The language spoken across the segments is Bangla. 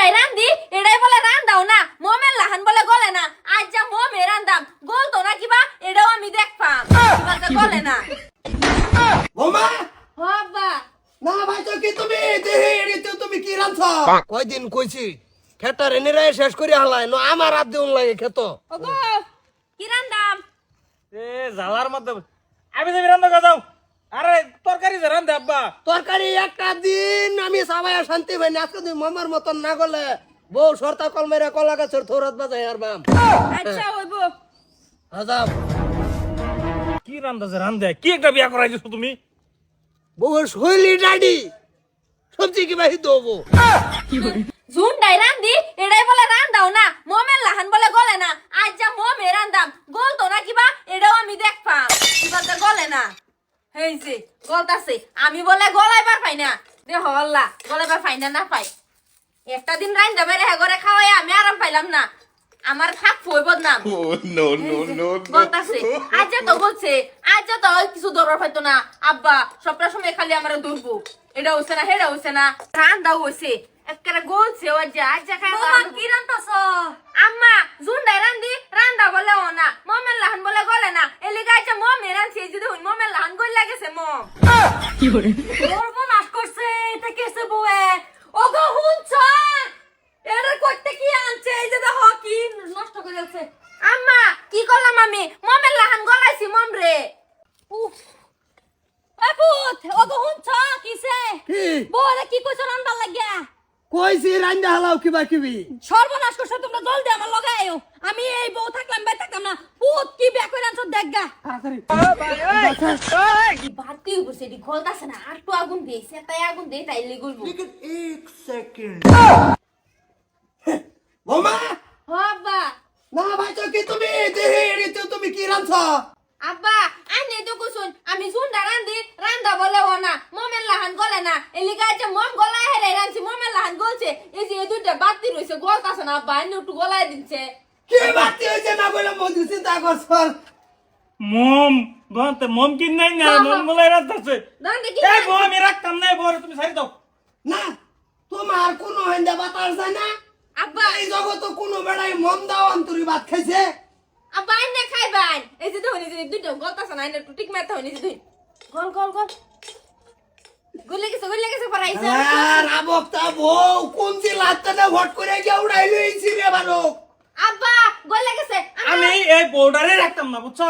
জুন্ডাই রান্দি এটাই বলে রান্দাও না মোমের লাহান বলে গলে না। আজ যা মোমে রান্দাম গলতো না কিবা? এটাও আমি দেখপাম। গলে না। বোমা ও না ভাই তো কি তুমি? দেহে এড়িতে তুমি কি রাঁধছ? কয়দিন কইছি খেটা রেনে রে শেষ করে হালাই ন আমার হাত দিউন লাগে খেত। ওগো কি রান্দাম? এ জালার মধ্যে আমি যাও আরে তরকারি যে রান্ধে আব্বা। তরকারি একটা দিন আমি সবাই শান্তি ভাই আজকে তুমি মামার মতন না গলে বউ সরতা কল মেরে কলা গাছের থৌরাত বাজাই আর বাম। আচ্ছা কি রান্ধা যে রান্ধে? কি একটা বিয়া করাই দিছো তুমি? বউয়ের শৈলী ডাডি। সবজি কি বাহি দেবো জুন্ডাই রান্দি এটাই বলে রান্দাও না মোমের লাহান বলে গলে না। আজ যা মোমে রান্দাম গলতো না কিবা এটাও আমি দেখপাম কিবা গলে না। এই যে গলতাছে। আমি বলে গলাইবার পাই না। দেহ আল্লাহ গলাইবার পাই না না পাই। একটা দিন রান্দা বেড়ে ঘরে খাওয়াই আমি আরাম পাইলাম না। আমার থাক ফুই বদনাম no, no, no, বলতাছে আজ তো বলছে আজ তো কিছু দরবার পাইতো না। আব্বা সবটা সময় খালি আমার দুর্বু এটা হইছে না হেটা হইছে না। রান্দাও হইছে। একেবারে গলছে ও আজ যা খাই কি রান্তাছ আম্মা জুন্ডাই রান্দি রান্দা বলে ও না। মমের লাহান বলে গলে না। গাইছে মমে রানছে যদি হই মমের লাহান গল লাগেছে মম। সর্বনাশ করছে এটা কেসে বউয়ে? ওগো হুনছ এটার করতে কি আনছে? এই যে দেখো কি নষ্ট করে আছে আম্মা কি করলাম আমি? মমের লাহান গলাইছি মম রে। উফ। আপুত ওগো হুনছ কিসে? কি? বউরে কি কইছ রান্দার লাগিয়া? কইছি রান্দা হালাও কিবা কিবি। সর্বনাশ করছ তোমরা জলদি আমার লগাইও আমি এই বউ থাকলাম বাই থাকলাম না। পুত কি বিয়া করে আনছো দেখগা বাতি উপসে দি গলতাছে না আর তো আগুন দিয়েছে তাই আগুন দিয়ে তাইলে গলবো। এক সেকেন্ড। বোমা! ও না ভাই তো কি তুমি? দেহে এড়িতে তুমি কি আব্বা আইনে তো কুসুন আমি সুন্দর রান্ধি রান্দা বলে ও না মমের লাহান গলে না। এলিকা আছে মম গলায় হেরে রানছি মমের লাহান গলছে। এই যে এই দুইটা বাতি রইছে গলতাছে না আব্বা একটু গলায় দিচ্ছে কি বাতি হয়েছে না বলে মধু চিন্তা করছ মম গন্তে মম কিন নাই না মম বলে রান্ধছে দান্ডে কি এই বউ আমি রাখতাম না এই বউ তুমি সারি দাও। না তোমার কোনো হইন্দা বাতার যায় না? আব্বা। এই জগত কোনো বেড়াই মম দাও অন্তরি ভাত খাইছে। আব্বা আইনে খাইবান এই যে এই যে দুইটা গলতাছে না মারতে হয় এই যে দুই। গল গল গল। গলে গেছে গলে গেছে পড়াইছে আর আবক্তা বউ কোন যে ভট করে গিয়ে উড়াই লইছি রে বারো আব্বা গলে গেছে আমি এই বউডারে রাখতাম না বুঝছ?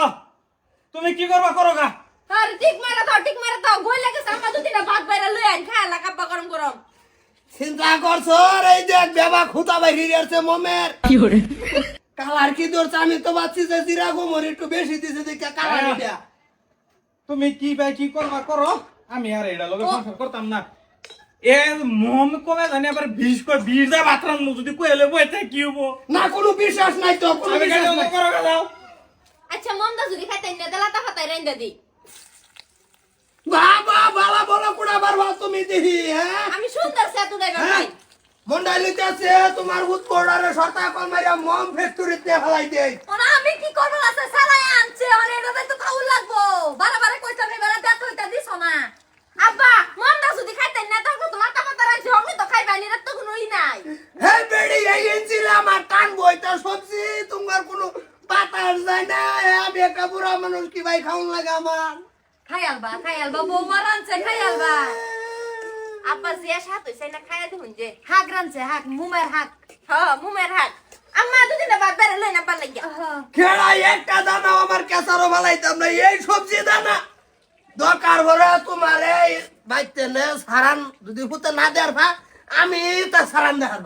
তুমি কি করবা করো গা। আর টিক মারা দাও টিক মারা দাও গলে গেছে আমার দুটিটা ভাত বাইরে লই আইন খায় লাগা গরম গরম। চিন্তা করছ? এই দেখ বেবা খুঁতা বাইরে আছে মমের। কালার কি ধরছে? আমি তো ভাবছি যে জিরা গোমর একটু বেশি দিছে দেখে কালার। এটা তুমি কি ভাই কি করবা করো। আমি আর এটা লগে সংসার করতাম না। এ মম কবে জানি আবার বিষ কই বিষ দা বাতরান যদি কইলে বইতে কি হব? না কোনো বিশ্বাস নাই তো কোনো বিশ্বাস নাই। করো গা যাও আচ্ছা মমদা যদি খাইতে না দেলা তা হাতাই রাইন্দা দি। বাবা বালা বলো কুড়া বারবা তুমি দেখি হ্যাঁ? আমি সুন্দর সে তো দেবে হ্যাঁ? ভাই মন্ডালিতে আছে তোমার উৎপর্ডারে সরতা কল মারিয়া মম ফ্যাক্টরিতে হালাই দেই ওনা আমি কি করব আছে সারাই আনছে অনে এটা তো খাউল লাগবো বারে বারে কইতা নে বেলা দেখ কইতা দিছ না আব্বা মমদা যদি খাইতে না তো তো লাতা পাতা রাখছি আমি তো খাইবা নি তো কোনোই নাই হে এনছিলাম আর টান বইটা সবজি তোমার কোনো বাতাস যায় না। আমি একটা বুড়া মানুষ কি ভাই খাউন লাগে আমার? আব্বা জিয়া সাত হইছে না খায়া দিহুন যে? হাক রানছে হাক মুমের হাক। মুমের হাক। আম্মা দুদিন বাদ লই না একটা দানা আমার কেসারও ভালাইতাম না এই সবজি দানা। দরকার হলে তোমার এই বাইতে নে সারান যদি হুতে না দেয়ার ভা আমি তা সারান দেখার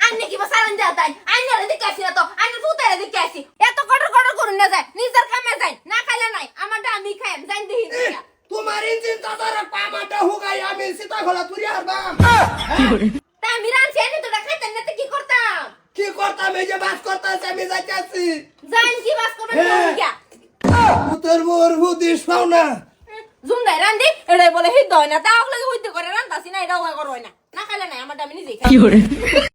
আইনে কি বসারেন যা তাই? আইনে রে দিকে আসি না তো আইনে ফুতে রে দিকে আসি। এত কটর কটর করুন না যায় নিজের খামে যায় না খাইলে নাই আমারটা আমি খাই জান দিহি দিয়া তোমার ইঞ্জিন দাদার পামাটা হুগাই আমি সীতা খোলা তুরি আর বাম তা আমি রানছি আইনে তো খাইতে না তো কি করতাম? কি করতাম এই যে বাস করতাম আমি যাইতেছি। জান কি বাস করবে হ্যাঁ। গিয়া। ভূতের মোর ভূতিস পাও না। জুমদাই রান্দি এটাই বলে হিদ হয় না তা ওগুলো হইতে করে রান্তাছি না এটাও করো না। না খাইলে নাই আমারটা আমি নিজেই খাই